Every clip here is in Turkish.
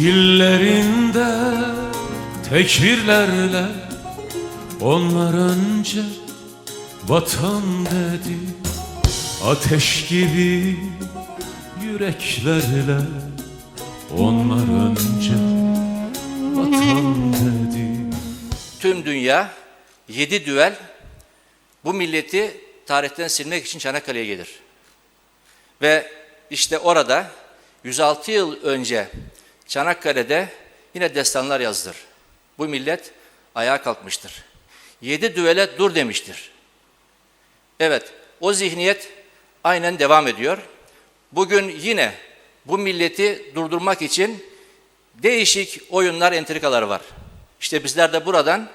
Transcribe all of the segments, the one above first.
Dillerinde tekbirlerle Onlar önce vatan dedi Ateş gibi yüreklerle Onlar önce vatan dedi Tüm dünya yedi düel bu milleti tarihten silmek için Çanakkale'ye gelir. Ve işte orada 106 yıl önce Çanakkale'de yine destanlar yazdır. Bu millet ayağa kalkmıştır. Yedi düvele dur demiştir. Evet, o zihniyet aynen devam ediyor. Bugün yine bu milleti durdurmak için değişik oyunlar, entrikalar var. İşte bizler de buradan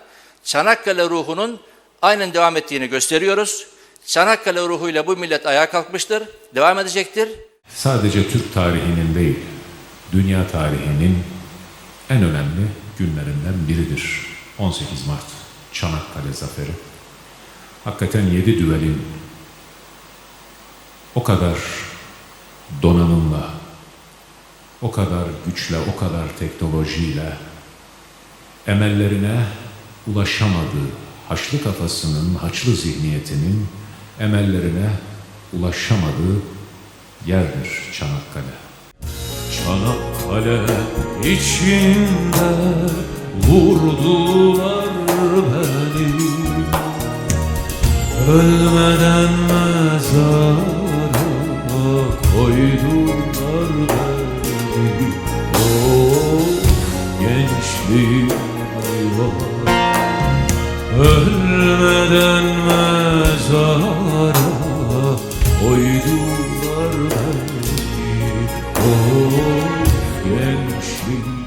Çanakkale ruhunun aynen devam ettiğini gösteriyoruz. Çanakkale ruhuyla bu millet ayağa kalkmıştır, devam edecektir. sadece Türk tarihinin değil, dünya tarihinin en önemli günlerinden biridir. 18 Mart Çanakkale Zaferi. Hakikaten yedi düvelin o kadar donanımla, o kadar güçle, o kadar teknolojiyle emellerine ulaşamadığı Haçlı kafasının, Haçlı zihniyetinin emellerine ulaşamadığı yerdir Çanakkale. Çanakkale içinde vurdular beni. Ölmeden mezara koydular beni. Oh gençliğim eyvah. Ölmeden mezara koydular gençliğim